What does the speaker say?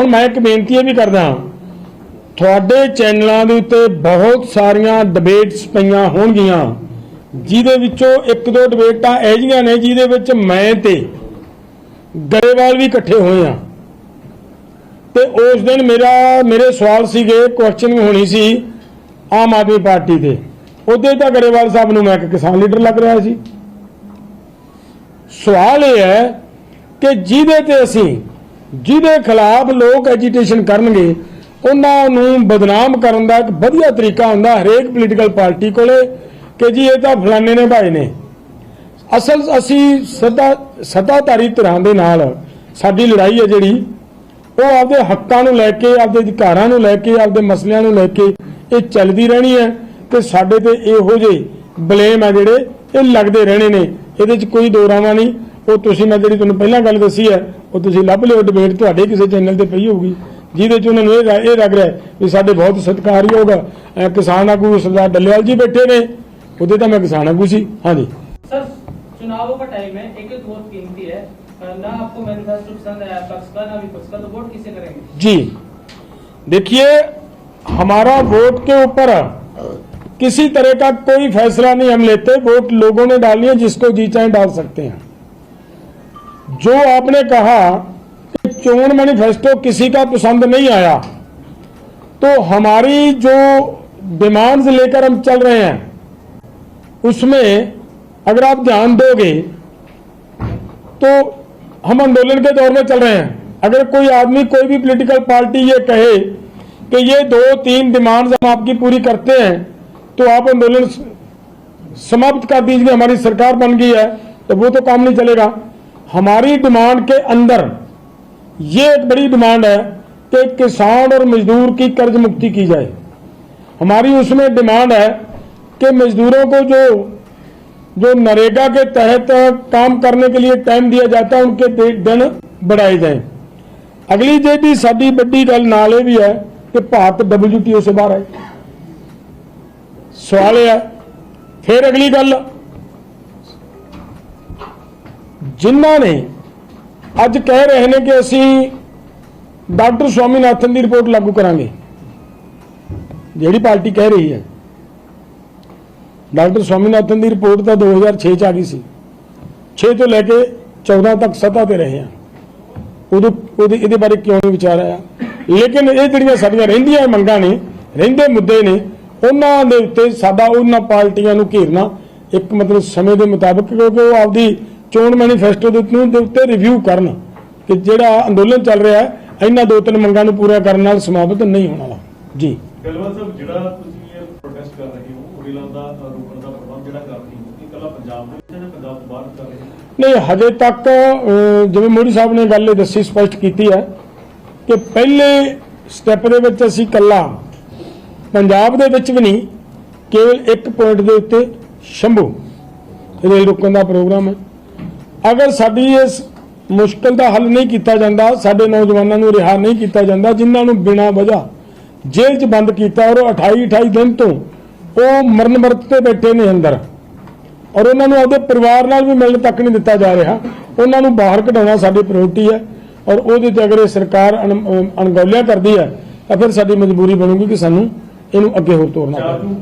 ਹੁਣ ਮੈਂ ਇੱਕ ਬੇਨਤੀ ਇਹ ਵੀ ਕਰਦਾ ਤੁਹਾਡੇ ਚੈਨਲਾਂ ਦੇ ਉੱਤੇ ਬਹੁਤ ਸਾਰੀਆਂ ਡਿਬੇਟਸ ਪਈਆਂ ਹੋਣਗੀਆਂ। ਜਿਹਦੇ ਵਿੱਚੋਂ ਇੱਕ ਦੋ ਡਿਬੇਟਾਂ ਇਹੋ ਜਿਹੀਆਂ ਨੇ ਜਿਹਦੇ ਵਿੱਚ ਮੈਂ ਤੇ ਗਰੇਵਾਲ ਵੀ ਇਕੱਠੇ ਹੋਏ ਆ ਤੇ ਉਸ ਦਿਨ ਮੇਰਾ, ਮੇਰੇ ਸਵਾਲ ਸੀਗੇ ਕੁਐਸਚਨ ਹੋਣੀ ਸੀ ਆਮ ਆਦਮੀ ਪਾਰਟੀ ਦੇ। ਉਹਦੇ ਤਾਂ ਗਰੇਵਾਲ ਸਾਹਿਬ ਨੂੰ ਮੈਂ ਇੱਕ ਕਿਸਾਨ ਲੀਡਰ ਲੱਗ ਰਿਹਾ ਸੀ। ਸਵਾਲ ਇਹ ਹੈ ਕਿ ਜਿਹਦੇ ਤੇ ਅਸੀਂ ਜਿਹਦੇ ਖਿਲਾਫ ਲੋਕ ਐਜੀਟੇਸ਼ਨ ਕਰਨਗੇ, ਉਹਨਾਂ ਨੂੰ ਬਦਨਾਮ ਕਰਨ ਦਾ ਇੱਕ ਵਧੀਆ ਤਰੀਕਾ ਹੁੰਦਾ ਹਰੇਕ ਪੋਲੀਟੀਕਲ ਪਾਰਟੀ ਕੋਲੇ ਕਿ ਜੀ ਇਹ ਤਾਂ ਫਲਾਣੇ ਨੇ ਭਾਈ ਨੇ। ਅਸਲ ਅਸੀਂ ਸਦਾ ਸੱਤਾਧਾਰੀ ਧਿਰਾਂ ਦੇ ਨਾਲ ਸਾਡੀ ਲੜਾਈ ਹੈ ਜਿਹੜੀ, ਉਹ ਆਪਦੇ ਹੱਕਾਂ ਨੂੰ ਲੈ ਕੇ, ਆਪਦੇ ਅਧਿਕਾਰਾਂ ਨੂੰ ਲੈ ਕੇ, ਆਪਦੇ ਮਸਲਿਆਂ ਨੂੰ ਲੈ ਕੇ ਇਹ ਚੱਲਦੀ ਰਹਿਣੀ ਹੈ ਤੇ ਸਾਡੇ ਤੇ ਇਹੋ ਜਿਹੇ ਬਲੇਮ ਆ ਜਿਹੜੇ ਇਹ ਲੱਗਦੇ ਰਹਿਣੇ ਨੇ। ਇਹਦੇ 'ਚ ਕੋਈ ਦੋ ਰਾਵਾਂ ਨਹੀਂ। ਉਹ ਤੁਸੀਂ ਮੈਂ ਜਿਹੜੀ ਤੁਹਾਨੂੰ ਪਹਿਲਾਂ ਗੱਲ ਦੱਸੀ ਹੈ ਉਹ ਤੁਸੀਂ ਲੱਭ ਲਿਓ ਡਿਬੇਟ ਤੁਹਾਡੇ ਕਿਸੇ ਚੈਨਲ ਤੇ ਪਈ ਹੋਊਗੀ ਜਿਹਦੇ 'ਚ ਉਹਨਾਂ ਨੂੰ ਇਹ ਰ- ਇਹ ਲੱਗ ਰਿਹਾ ਹੈ ਵੀ ਸਾਡੇ ਬਹੁਤ ਸਤਿਕਾਰਯੋਗ ਅਹ, ਕਿਸਾਨ ਆਗੂ ਸਰਦਾਰ ਡੱਲੇਵਾਲ ਜੀ ਬੈਠੇ ਨੇ ਉਹਦੇ ਤਾਂ ਮੈਂ ਕਿਸਾਨ ਆਗੂ ਸੀ ਹਾਂਜੀ सर चुनावों का टाइम है एक एक वोट कीमती है ना आपको मैनिफेस्टो पसंद है पक्ष का ना विपक्ष का तो वोट किसे करेंगे जी देखिए हमारा वोट के ऊपर किसी तरह का कोई फैसला नहीं हम लेते वोट लोगों ने डालनी है जिसको जी चाहे डाल सकते हैं जो आपने कहा कि चोन मैनिफेस्टो किसी का पसंद नहीं आया तो हमारी जो डिमांड्स लेकर हम चल रहे हैं, उसमें अगर आप ध्यान दोगे तो हम आंदोलन के दौर में चल रहे हैं। अगर कोई आदमी, कोई भी पॉलिटिकल पार्टी ये कहे कि ये दो तीन डिमांड्स हम आपकी पूरी करते हैं तो आप आंदोलन समाप्त कर दीजिए, हमारी सरकार बन गई है तो वो तो काम नहीं चलेगा। हमारी डिमांड के अंदर ये एक बड़ी डिमांड है कि किसान और मजदूर की कर्ज मुक्ति की जाए हमारी उसमें डिमांड है कि मजदूरों को जो जो नरेगा के तहत काम करने के लिए टाइम दिया जाता है उनके दे- दिन बढ़ाए जाएं अगली ਜਿਹੜੀ ਸਾਡੀ ਵੱਡੀ ਗੱਲ ਨਾਲ ਇਹ ਵੀ ਹੈ ਕਿ ਭਾਰਤ WTO ਸੇ ਬਾਹਰ ਹੈ ਸਵਾਲ ਇਹ ਹੈ ਫਿਰ ਅਗਲੀ ਗੱਲ ਜਿਨ੍ਹਾਂ ਨੇ ਅੱਜ ਕਹਿ ਰਹੇ ਨੇ ਕਿ ਅਸੀਂ ਡਾਕਟਰ ਸਵਾਮੀਨਾਥਨ ਦੀ ਰਿਪੋਰਟ ਲਾਗੂ ਕਰਾਂਗੇ। ਜਿਹੜੀ ਪਾਰਟੀ ਕਹਿ ਰਹੀ ਹੈ। ਡਾਕਟਰ ਸਵਾਮੀਨਾਥਨ ਦੀ ਰਿਪੋਰਟ ਤਾਂ 2006 ਚ ਆ ਗਈ ਸੀ। 6 ਤੋਂ ਲੈ ਕੇ 14 ਤੱਕ ਸੱਤਾ ਤੇ ਰਹੇ ਆ। ਉਦੋਂ ਉਹਦੇ ਇਹਦੇ ਬਾਰੇ ਕਿਉਂ ਨਹੀਂ ਵਿਚਾਰ ਆਇਆ? ਲੇਕਿਨ ਇਹ ਜਿਹੜੀਆਂ ਸਾਡੀਆਂ ਰਹਿੰਦੀਆਂ ਮੰਗਾਂ ਨੇ, ਰਹਿੰਦੇ ਮੁੱਦੇ ਨੇ, ਉਹਨਾਂ ਦੇ ਉੱਤੇ ਸਾਡਾ ਉਹਨਾਂ ਪਾਰਟੀਆਂ ਨੂੰ ਘੇਰਨਾ ਇੱਕ ਮਤਲਬ ਸਮੇਂ ਦੇ ਮੁਤਾਬਕ, ਕਿਉਂਕਿ ਉਹ ਆਪਦੀ ਚੋਣ ਮੈਨੀਫੈਸਟੋ ਦੇ ਉੱਤੇ ਦੇ ਉੱਤੇ ਰਿਵਿਊ ਕਰਨ ਕਿ ਜਿਹੜਾ ਅੰਦੋਲਨ ਚੱਲ ਰਿਹਾ ਹੈ ਇਹਨਾਂ ਦੋ ਤਿੰਨ ਮੰਗਾਂ ਨੂੰ ਪੂਰਾ ਕਰਨ ਨਾਲ ਸਮਾਪਤ ਨਹੀਂ ਹੋਣ ਵਾਲਾ। ਜੀ। ਗਲਵਾ ਸਾਹਿਬ ਜਿਹੜਾ ਤੁਸੀਂ ਇਹ ਪ੍ਰੋਟੈਸਟ ਕਰ ਰਹੇ ਹੋ ਉਰੀਲਾ ਦਾ ਰੋਕਣ ਦਾ ਪ੍ਰਬੰਧ ਜਿਹੜਾ ਕਰ ਰਹੇ ਹੋ ਇਹ ਇਕੱਲਾ ਪੰਜਾਬ ਦੇ ਜਾਂ ਪੰਜਾਬ ਤੋਂ ਬਾਹਰ ਕਰ ਰਹੇ ਨਹੀਂ ਹਜੇ ਤੱਕ ਜਿਵੇਂ ਮੋਦੀ ਸਾਹਿਬ ਨੇ ਗੱਲ ਇਹ ਦੱਸੀ ਸਪਸ਼ਟ ਕੀਤੀ ਹੈ ਕਿ ਪਹਿਲੇ ਸਟੈਪ ਦੇ ਵਿੱਚ ਅਸੀਂ ਕੱਲਾ ਪੰਜਾਬ ਦੇ ਵਿੱਚ ਵੀ ਨਹੀਂ ਕੇਵਲ ਇੱਕ ਪੁਆਇੰਟ ਦੇ ਉੱਤੇ ਸ਼ੰਭੂ। ਰੇਲ ਰੋਕਣ ਦਾ ਪ੍ਰੋਗਰਾਮ ਹੈ। ਅਗਰ ਸਾਡੀ ਇਸ ਮੁਸ਼ਕਲ ਦਾ ਹੱਲ ਨਹੀਂ ਕੀਤਾ ਜਾਂਦਾ ਸਾਡੇ ਨੌਜਵਾਨਾਂ ਨੂੰ ਰਿਹਾ ਨਹੀਂ ਕੀਤਾ ਜਾਂਦਾ ਜਿਨ੍ਹਾਂ ਨੂੰ ਬਿਨਾਂ ਵਜ੍ਹਾ ਜੇਲ੍ਹ 'ਚ ਬੰਦ ਕੀਤਾ ਔਰ 28 28 ਦਿਨ ਤੋਂ ਉਹ ਮਰਨ ਮਰਤ ਤੇ ਬੈਠੇ ਨੇ ਅੰਦਰ ਔਰ ਉਹਨਾਂ ਨੂੰ ਆਪਦੇ ਪਰਿਵਾਰ ਨਾਲ ਵੀ ਮਿਲਣ ਤੱਕ ਨਹੀਂ ਦਿੱਤਾ ਜਾ ਰਿਹਾ ਉਹਨਾਂ ਨੂੰ ਬਾਹਰ ਕਢਾਉਣਾ ਸਾਡੀ ਪ੍ਰਾਇੋਰਟੀ ਹੈ ਔਰ ਉਹਦੇ ਤੇ ਅਗਰ ਇਹ ਸਰਕਾਰ ਅਣਗੌਲਿਆ ਕਰਦੀ ਹੈ ਤਾਂ ਫਿਰ ਸਾਡੀ ਮਜਬੂਰੀ ਬਣੂਗੀ ਕਿ ਸਾਨੂੰ ਇਹਨੂੰ ਅੱਗੇ ਹੋਰ ਤੋਰਨਾ ਪਵੇ